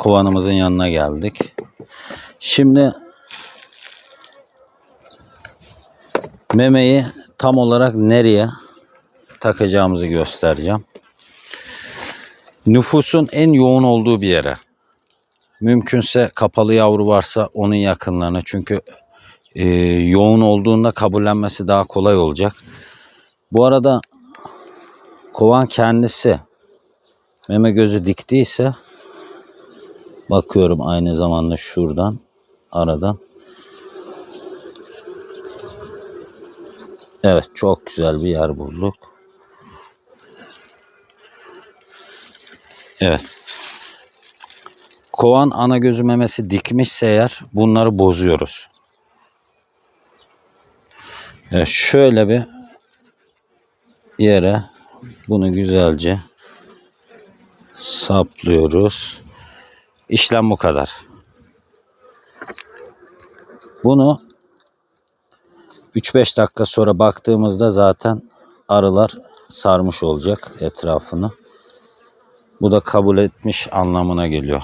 kovanımızın yanına geldik. Şimdi memeyi tam olarak nereye takacağımızı göstereceğim. Nüfusun en yoğun olduğu bir yere. Mümkünse kapalı yavru varsa onun yakınlarına. Çünkü e, yoğun olduğunda kabullenmesi daha kolay olacak. Bu arada kovan kendisi meme gözü diktiyse bakıyorum aynı zamanda şuradan aradan. Evet çok güzel bir yer bulduk. Evet. Kovan ana gözü memesi dikmişse eğer bunları bozuyoruz. Evet, şöyle bir yere bunu güzelce saplıyoruz. İşlem bu kadar. Bunu 3-5 dakika sonra baktığımızda zaten arılar sarmış olacak etrafını. Bu da kabul etmiş anlamına geliyor.